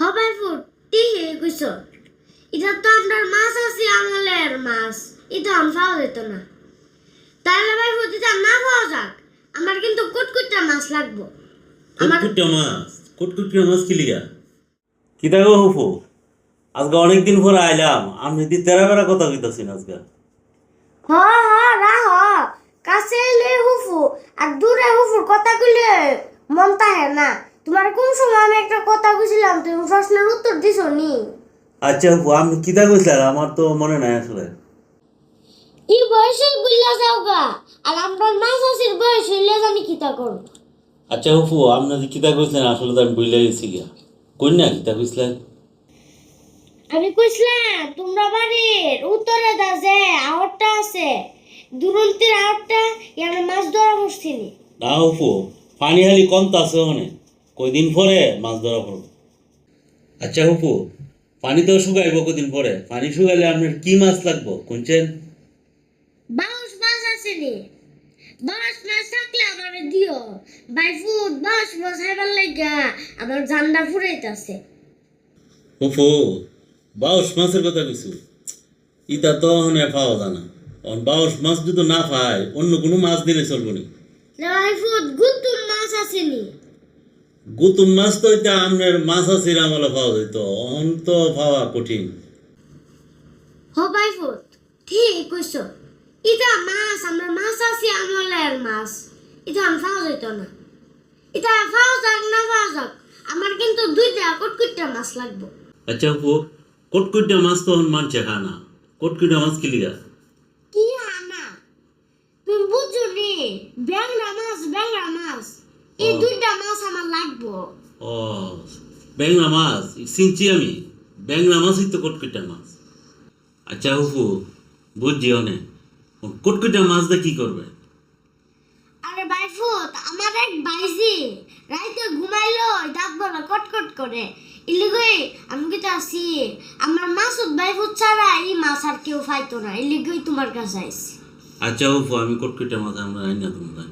হবাই foot টিহে কইছ? এটা তো আমরা মাছ আছে আমলের মাছ। এটা আম পাওয়া যেত না। তাহলে ভাই ফুট এটা না পাওয়া যাক। আমার কিন্তু কুটকুটটা মাছ লাগবো। আমার কুটকুটে মাছ? কুটকুটে মাছ কি লিগা? কি দেখো হুফু? আজকে অনেকদিন পরে আইলাম। আমি দি তেরা বেড়া কথা কইতাছি আজকে। হ হ রাহ কাছে এলে হুফু আর দূরে হুফুর কথা কইলে মন তাহে না তোমার কোন সময় আমি একটা কথা কইছিলাম? তুমি প্রশ্নের উত্তর দিছো নি আচ্ছা আমি কিতা কইছিলাম আমার তো মনে নাই আসলে। এই বয়সে বুঝলা যাও গা আর আমরা মাছ আসির বয়স হইলে জানি কিতা করব আচ্ছা হুফু আপনি যে কিতা কইছিলেন আসলে তো আমি বুঝলে গেছি গিয়া কই না কিতা কইছিলেন? আমি কইছিলাম তোমরা বাড়ির উত্তরে দা যে আওয়ারটা আছে দুরন্তির আওয়ারটা ইয়ার মাছ ধরা বসছিনি। না হুফু পানি হালি কম তো আছে ওখানে। কয়দিন পরে মাছ ধরা পড়ব আচ্ছা হুফু পানি তো শুকাইব কদিন পরে। পানি শুকাইলে আপনার কি মাছ লাগবো কোনছেন বাউস মাছ আসেনি। বাউস মাছ থাকলে আমার দিও। বাই ফুট বাউস মাছ খাইবার লাগা আমার জান্ডা ফুরাইতাছে। হুফু বাউস মাছের কথা কইছু? ইটা তো ওখানে পাওয়া যায় না। অন বাউস মাছ যদি না পায় অন্য কোনো মাছ দিলে চলবো নি। না বাই ফুট গুতুম মাছ আসেনি গুতুম মাছ তো মাছ আমলে পাওয়া যেত পাওয়া কঠিন। হ বাই ফুট ঠিক কইছ। ইটা মাছ আমরা মাছ আছি আমলের মাছ। এটা আমি পাওয়া যেত না। এটা পাওয়া যাক না পাওয়া যাক আমার কিন্তু দুইটা কুটকুটটা মাছ লাগবো। আচ্ছা হুফু কটকুটা মাছ তো মানছে খায় না কটকুটা মাছ কি লিগা? কি হানা তুমি বুঝছ নি? ব্যাংরা মাছ ব্যাংরা মাছ। এই দুইটা মাছ আমার লাগবো। ও ব্যাংলা মাছ চিনছি আমি। ব্যাংলা মাছই তো কটকুটা মাছ। আচ্ছা হুফু বুঝছি অনেক কটকুটা মাছ দিয়ে কি করবে? আরে বাইফুত আমার এক বাইজি রাইতে ঘুমাইলো ডাকবো না কটকট করে। ইলিগই আমি কিন্তু আছি আমার মাসুদ বাইফুত ছাড়া এই মাছ আর কেউ ফাইতো না ইলিগই তোমার কাছে আইছি। আচ্ছা হুফু আমি কটকুটা মাছ আমরা আইনা তোমার।